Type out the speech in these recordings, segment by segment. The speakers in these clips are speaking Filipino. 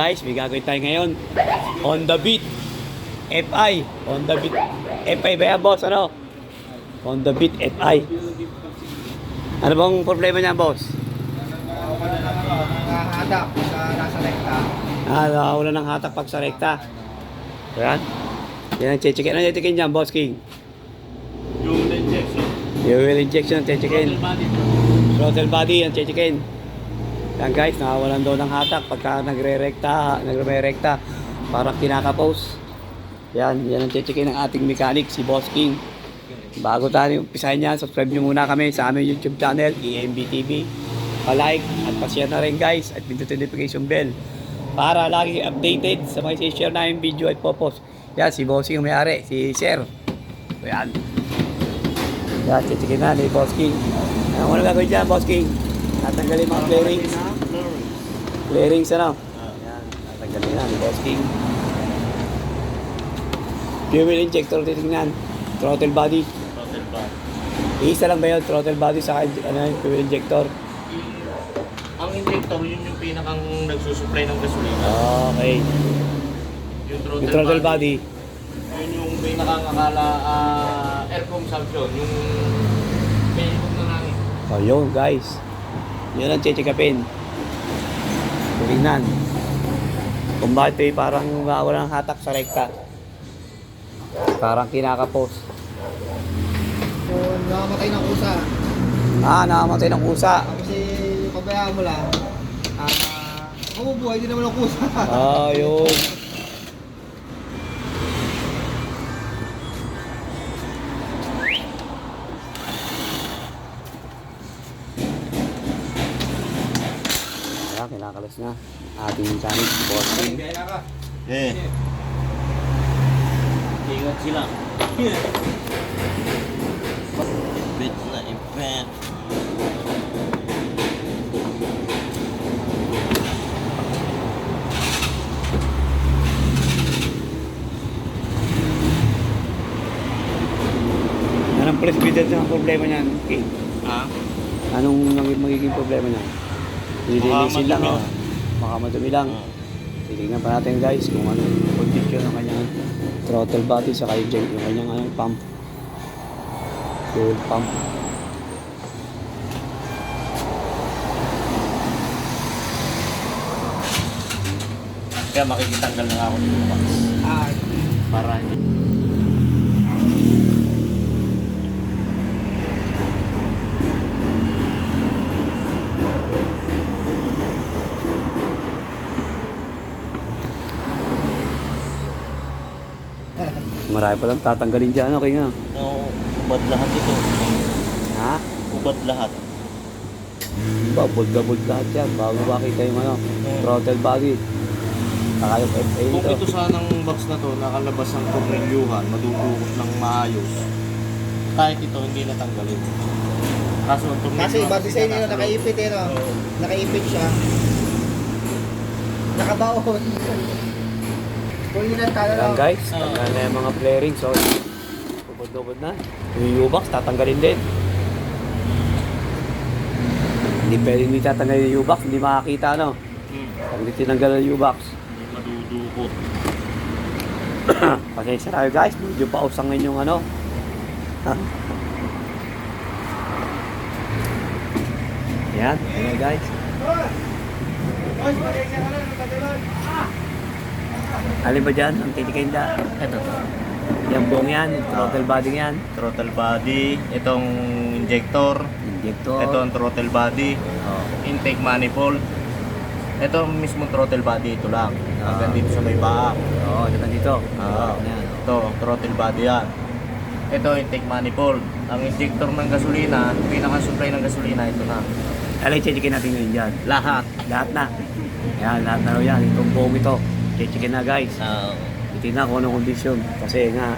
guys, may gagawin tayo ngayon. On the beat. FI. On the beat. FI ba yan, boss? Ano? On the beat, FI. Ano bang problema niya, boss? Nakahadak sa nasa rekta. Ah, nakawala ng hatak pag sa rekta. Ayan. Yan ang chechikin. Ano yung chechikin dyan, boss king? Yung injection. Fuel injection, chechikin. body. Throttle body, ang chechikin. Yan guys, nakawalan daw ng hatak pagka nagre-rekta, nagre-rekta. Parang kinakapos. Yan, yan ang chechikin ng ating mechanic, si Boss King. Bago tayo umpisahin yan, subscribe nyo muna kami sa aming YouTube channel, EMB TV. Pa-like at pa-share na rin guys at pindutin notification bell para lagi updated sa mga share namin video at popost. Yan, si Bossing may-ari, si Sir. Yan. Yan, chechikin na ni Boss King. Ano gagawin dyan, Boss King? Tatanggalin mga bearings. Bearings ano? Yan, tatanggalin na ni Boss King. Fuel injector titingnan. Throttle body. Total body. Isa lang ba yun? Throttle body sa ano, fuel injector. Ang injector, yun yung pinakang nagsusupply ng gasolina. Okay. Yung throttle, Yung throttle body. Yun yung pinakang akala ah, air consumption. Yung minimum na langit. Oh, yun guys. Yun ang chichikapin. Tingnan. Kung bakit eh, parang wala ng hatak sa rekta. Parang kinakapos. So, nakamatay ng kusa. Ah, nakamatay ng kusa. Kasi pabayaan mo lang, ah, mabubuhay din naman ang kusa. Ah, yun. Kinakalas na. Ating mechanic, si Boss King. Kaya ka. Eh. Ingat sila. Bit na event. Anong presidency ng problema niyan, King? Ha? Anong magiging problema niyan? Nililisin lang, madumi. oh. Baka madumi lang. Ah. Titignan pa natin guys kung ano yung condition ng kanyang throttle body sa yung, yung kanyang ano, pump. Fuel pump. Kaya makikitanggal na ako dito. Ah, Para hindi. Marami pa lang tatanggalin dyan. Okay nga. Oo, ubad lahat ito. Ha? Ubad lahat. Ba, bold-bold lahat yan. Bago makita yung ano, throttle body. Saka yung FA Kung ito. ito sanang box na to nakalabas ang tornilyuhan, madudukot ng maayos. Kahit ito hindi natanggalin. Kaso ang tornilyuhan kasi base sa inyo, nakaipit eh, no? Oo. Nakaipit siya. Nakabaon. Kung yun ang tala Ayan guys, Ah. tanggal na yung mga flaring. So, bubod-bubod na. Yung U-box, tatanggalin din. Hindi pwede hindi tatanggalin yung U-box. Hindi makakita, ano. Hmm, Pag hindi tinanggal yung U-box. hindi madudukot. Pasensya na kayo guys, medyo pausangin yung ano. Ha? Yan, ayan guys. Alin ba dyan? Ang titikin da? Ito. Yung buong yan, throttle body yan. Throttle body, itong injector, Injector. ito ang throttle body, Oh. intake manifold. Ito ang mismo throttle body, ito lang. Hanggang dito sa may baak. Oo, oh, dito. Ah, Yan. ito, throttle body yan. Ito, intake manifold. Ang injector ng gasolina, pinaka-supply ng gasolina, ito na. Alay, checkin natin ngayon dyan. Lahat. Lahat na. Yan, lahat na raw yan. Itong buong ito. Checkin na guys. Uh, Titignan kung anong kondisyon. Kasi nga,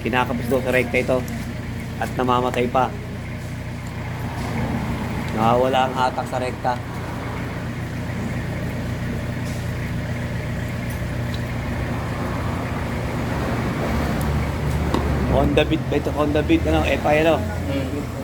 kinakapos daw sa rekta ito. At namamatay pa. Nakawala ang hatak sa rekta. Honda Beat ba ito? Honda Beat, ano? FI, ano? Yung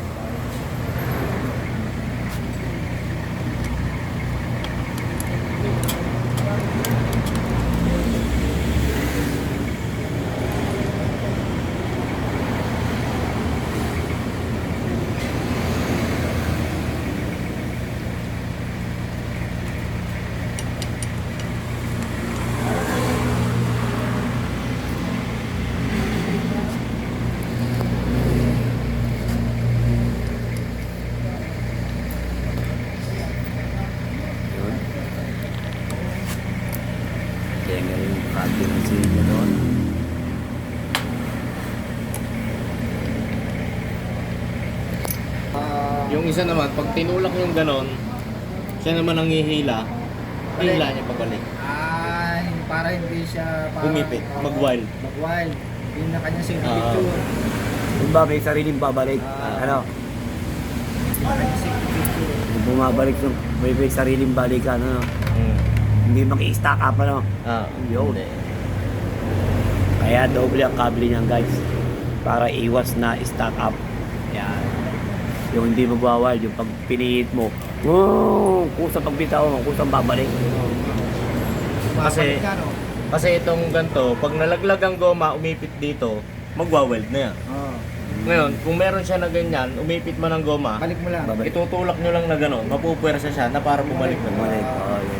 isa naman, pag tinulak yung ganon, siya naman ang hihila, hihila niya pabalik. Ay, para hindi siya... Para, Pumipit, Oo, mag-wild. Mag-wild. Yun na kanya Ah. picture. Yung ba may sariling babalik? Ah. Ano? Yun na kanya safety picture. Yung bumabalik yung may, may sariling balikan, ano? Hmm. Hindi maki-stack up, ano? Ah, Yun. hindi. Kaya doble ang kable niyan guys. Para iwas na stack up. Yung hindi magwawild, yung pag pinihit mo, wow, kusang pagbitaw mo, kusang babalik. Kasi-? Kasi itong ganito, pag nalaglag ang goma, umipit dito, magwa-weld na yan. Oo. Ngayon, kung meron siya na ganyan, umipit man ang goma, Balik mo lang. Babalik. itutulak nyo lang na gano'n, mapupwersa siya na para bumalik na. Bumalik. Oh, yun.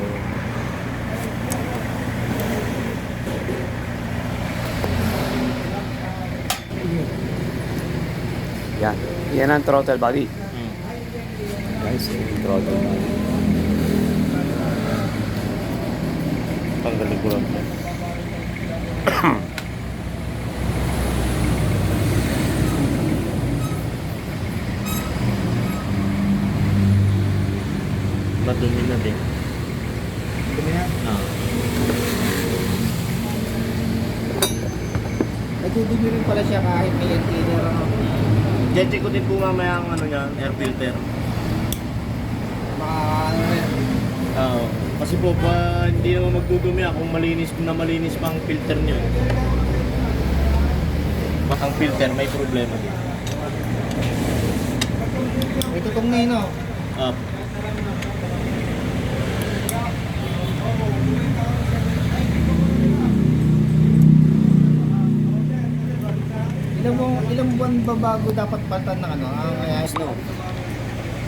Yan. Yan ang throttle body. Hmm. Guys, yung throttle body. Tanggalin ko lang to. Madumi na din. Dumi na. Ah. Nagdudumi rin pala siya kahit may. Ano? Check ko din po mamaya ang ano niya, air filter. Baka ano rin. Oo. kasi po pa hindi naman magdudumi ah, kung malinis na malinis pa ang filter niyo. Baka ang filter may problema din. May tutong na yun, Ilang, ilang buwan ba bago dapat palitan ng ano? Ang uh, snow?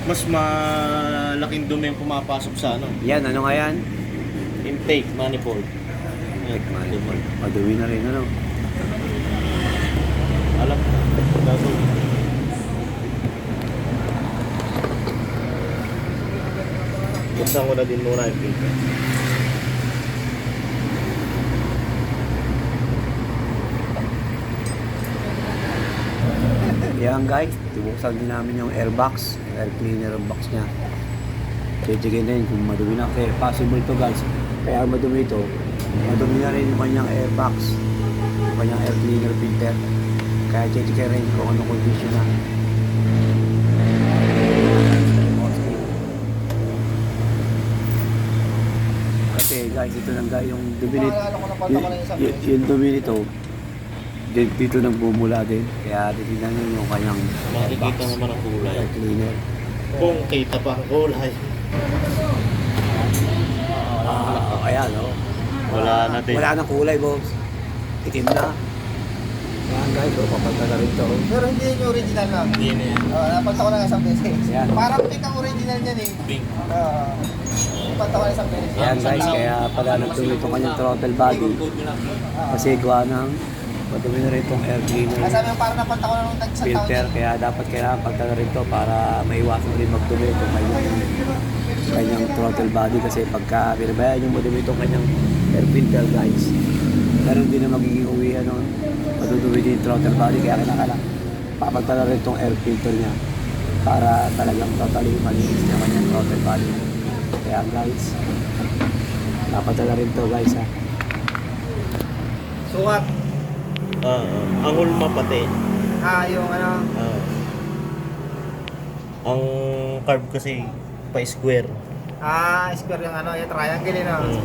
mas malaking dumi yung pumapasok sa ano, Yan, ano nga yan? intake manifold. Yan, manifold. Madumi na rin, ano? Alam ko. Gagawin. Buksan ko na din muna yung filter. Yan guys, tibuksan din namin yung airbox, yung air cleaner ang box niya. Checkin din kung madumi na. Kaya possible to guys. Kaya madumi ito, madumi na rin yung kanyang airbox, yung kanyang air cleaner filter. Kaya checkin rin kung anong condition na. Kasi guys, ito lang guys, yung dumi nito, yung, yung dumi nito, dito, dito nang bumula din. Kaya titignan nyo yung kanyang Makikita naman ang kulay. air cleaner. Kung kita pa ang kulay. Ah, ayan, oh. Wala na din. Wala nang kulay, boss. Itim na. Ayan, guys, oh, papalta na rin to. oh. Pero hindi yun yung original lang. Hindi na yan. Oo, napalta ko na isang beses. Yan. Parang pink ang original niyan eh. Pink. Oo. napalta ko na isang beses. Ayan, guys, kaya pala nagtuloy itong kanyang throttle body. Kasi gawa ng madumi na rin itong air cleaner sabi mo parang napalta ko na nung tag taon filter. Kaya dapat kailangan pagka na rin to para maiwasan rin magdumi itong kanyang, kanyang throttle body. Kasi pagka binabayan yung madumi itong kanyang air filter, guys, meron din na magiging uwihan nun. Madudumi din yung throttle body. Kaya kailangan papagta na rin itong air filter niya para talagang totally malinis yung kanyang throttle body. Kaya guys, dapat na rin to guys ha. Sukat. Ah, ah. ang hulma pati. Ah, yung ano. Ah. ang carb kasi pa square. Ah, square yung ano, yung triangle yun. ah. Mm.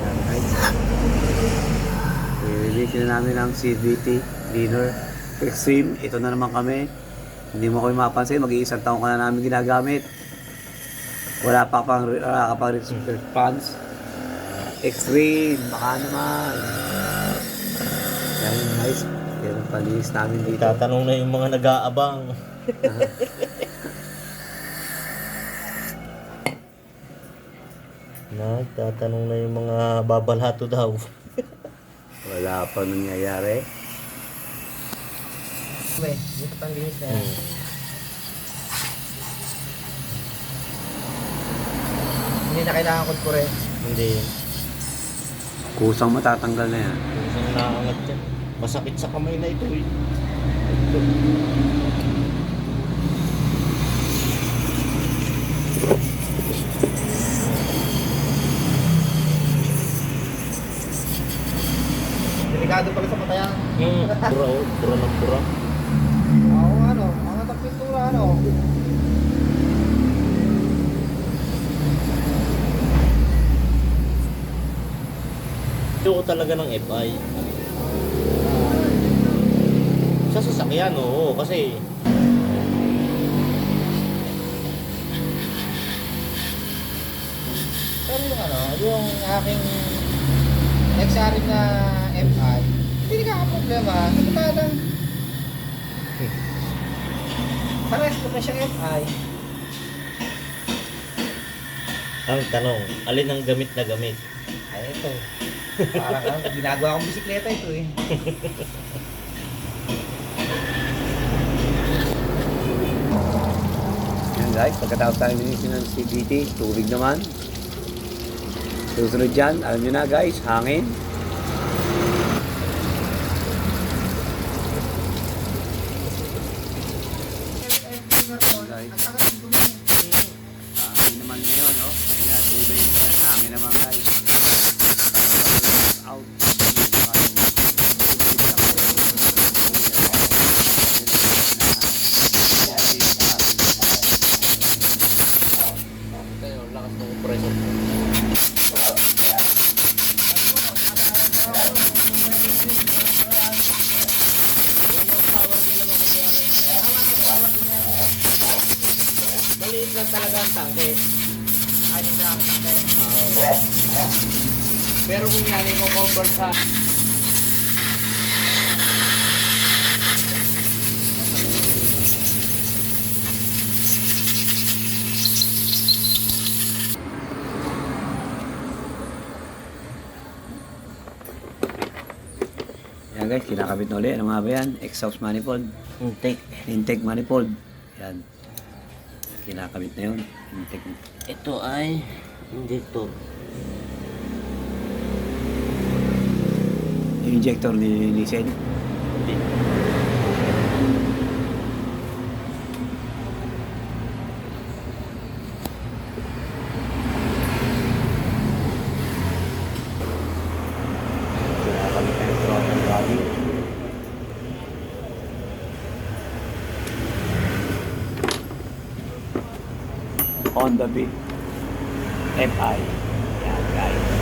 Ayan, guys. I-release na namin ang CVT Cleaner Extreme. Ito na naman kami. Hindi mo kami mapansin, mag-iisang taon ka na namin ginagamit. Wala pa pang wala ka pang response. Extreme, baka naman. Yan guys, yan ang palinis namin dito. Tatanong na yung mga nag-aabang. Nagtatanong na yung mga babalhato daw. Wala pa nangyayari. Uy, dito pang linis na yan. Hmm. Hindi na kailangan ko kure. Hindi. Kusang matatanggal na yan naangat yan. Masakit sa kamay na ito eh. Ito. Delikado pala sa patayan. Hmm, bura o. Bura ng bura. Ano. Mga tapintura, ano. Ito talaga ng FI. Sa sasakyan, oo, kasi Pero yung ano, yung aking XR na FI, hindi nagkakaproblema. Ano ba lang? Pares ko na siyang FI. ang tanong, alin ang gamit na gamit? Ay, ito. Parang ginagawa kong bisikleta ito eh. Guys, pagkatapos tayo linisin ng CBT, tubig naman. Susunod dyan, alam nyo na guys, hangin. Guys. Naman? Ayun na, guys. Out. Tayo, lakas ng compressor. Maliit lang talaga ang tangke. Ayun na, okay. Pero kung yan ko convert sa Yan guys, kinakabit na ulit. Ano nga ba yan? Exhaust manifold. intake. Intake manifold. Yan. Kinakabit na yun. Intake. Ito ay injector. Yung injector ni Nissan. Hindi. Body. Honda Beat. FI. Yan guys.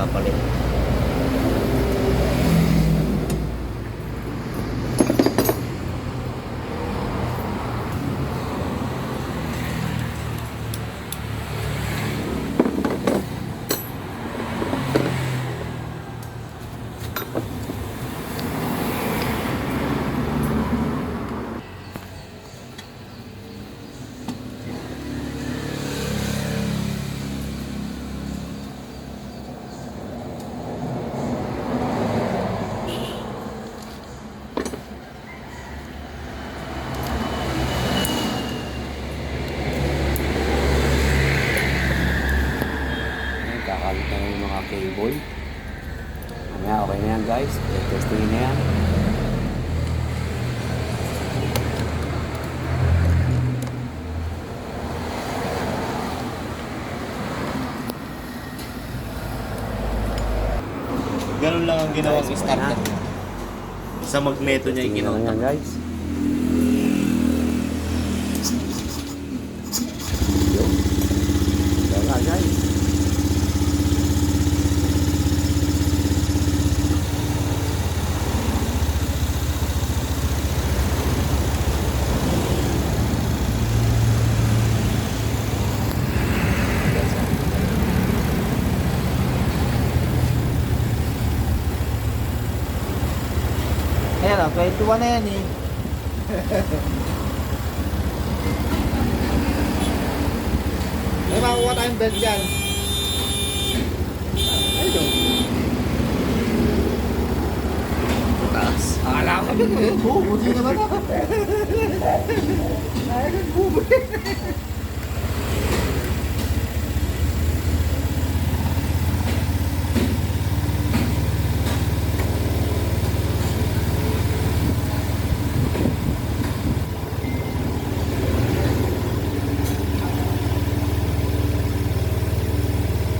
Nagpapalit. Ayan, kakabit na yung mga cable. Mamaya, okay na yan guys. Testingin na yan. Ang ginawang starter niya. Sa magneto niya na ikinontak. yan guys. Yun. Yan nga guys. 21 na yan eh. May makukuha tayong belt dyan. Ayun. Taas. Akala ko yun? Bubuti naman ako. Ay, nagbubuti.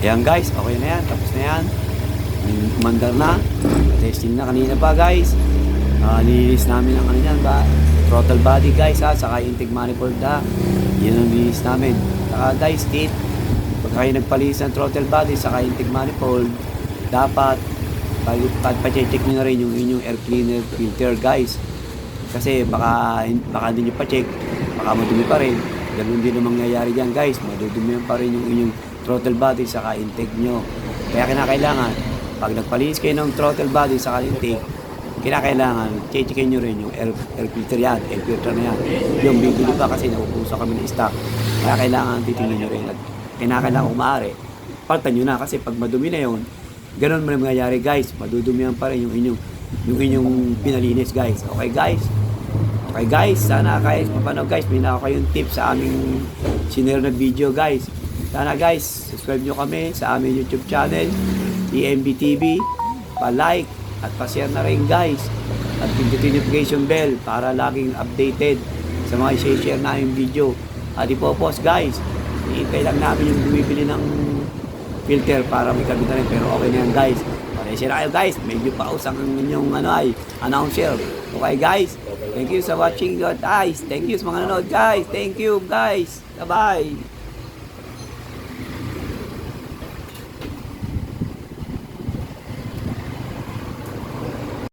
Ayan guys, okay na yan. Tapos na yan. Umandar na. Testing na kanina pa guys. Uh, nilinis namin ang ano ba? Throttle body guys ha. Saka intake manifold ha. Yan ang nilinis namin. Saka guys, kit. Pag kayo nagpalinis ng throttle body saka intake manifold, dapat pa-check nyo na rin yung inyong air cleaner filter guys. Kasi baka, baka hindi nyo pa-check, baka madumi pa rin. Ganun din ang mangyayari dyan guys. Madudumihan pa rin yung inyong throttle body saka intake nyo. Kaya kinakailangan, pag nagpalinis kayo ng throttle body saka intake, kinakailangan, checkin nyo rin yung air, air filter yan, air filter na yan. Yung bibili pa kasi naupuso kami ng stock. Kaya kailangan titingnan nyo rin. At kinakailangan kung maaari, paltan nyo na kasi pag madumi na yun, ganun rin mangyayari guys. Madudumihan pa rin yung inyong, yung inyong pinalinis guys. Okay guys? Okay guys, sana guys, mapanood guys, may naka kayong tip sa aming sinare na video guys. Sana guys, subscribe nyo kami sa aming YouTube channel, EMB TV, pa-like at pa-share na rin guys. At pindutin notification bell para laging updated sa mga i-share namin video. At ipopos guys, iintay lang namin yung bumibili ng filter para may kabit na rin. Pero okay na yan guys. Paresya na kayo guys. Medyo paus ang inyong ano ay announcer. Okay guys. Thank you sa watching guys. Thank you sa mga nanonood guys. Thank you guys. Bye-bye.